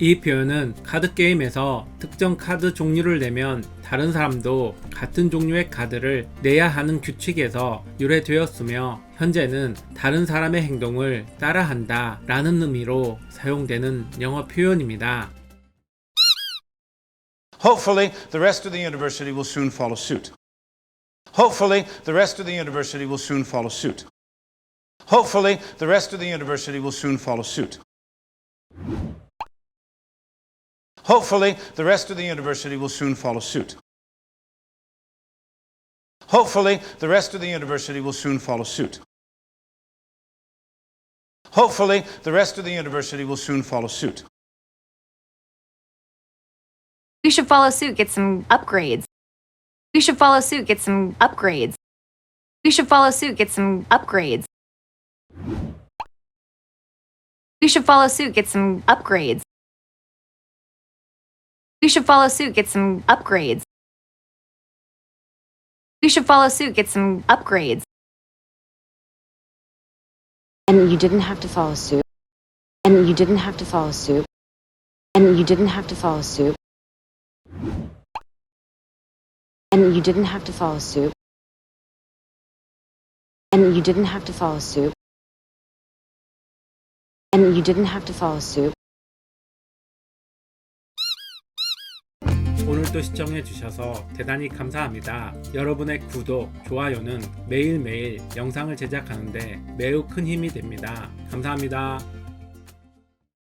이 표현은 카드 게임에서 특정 카드 종류를 내면 다른 사람도 같은 종류의 카드를 내야 하는 규칙에서 유래되었으며 현재는 다른 사람의 행동을 따라한다 라는 의미로 사용되는 영어 표현입니다. Hopefully, the rest of the university will soon follow suit. Hopefully, the rest of the university will soon follow suit. Hopefully, the rest of the university will soon follow suit. Hopefully, the rest of the university will soon follow suit. Hopefully, the rest of the university will soon follow suit. Hopefully, the rest of the university will soon follow suit. We should follow suit, get some upgrades. We should follow suit, get some upgrades. We should follow suit, get some upgrades. We should follow suit, get some upgrades. We should follow suit, get some upgrades. We should follow suit, get some upgrades. And you didn't have to follow suit. And you didn't have to follow suit. And you didn't have to follow suit. And you didn't have to follow suit. And you didn't have to follow suit. And you didn't have to follow suit. 오늘도 시청해 주셔서 대단히 감사합니다. 여러분의 구독, 좋아요는 매일매일 영상을 제작하는데 매우 큰 힘이 됩니다. 감사합니다.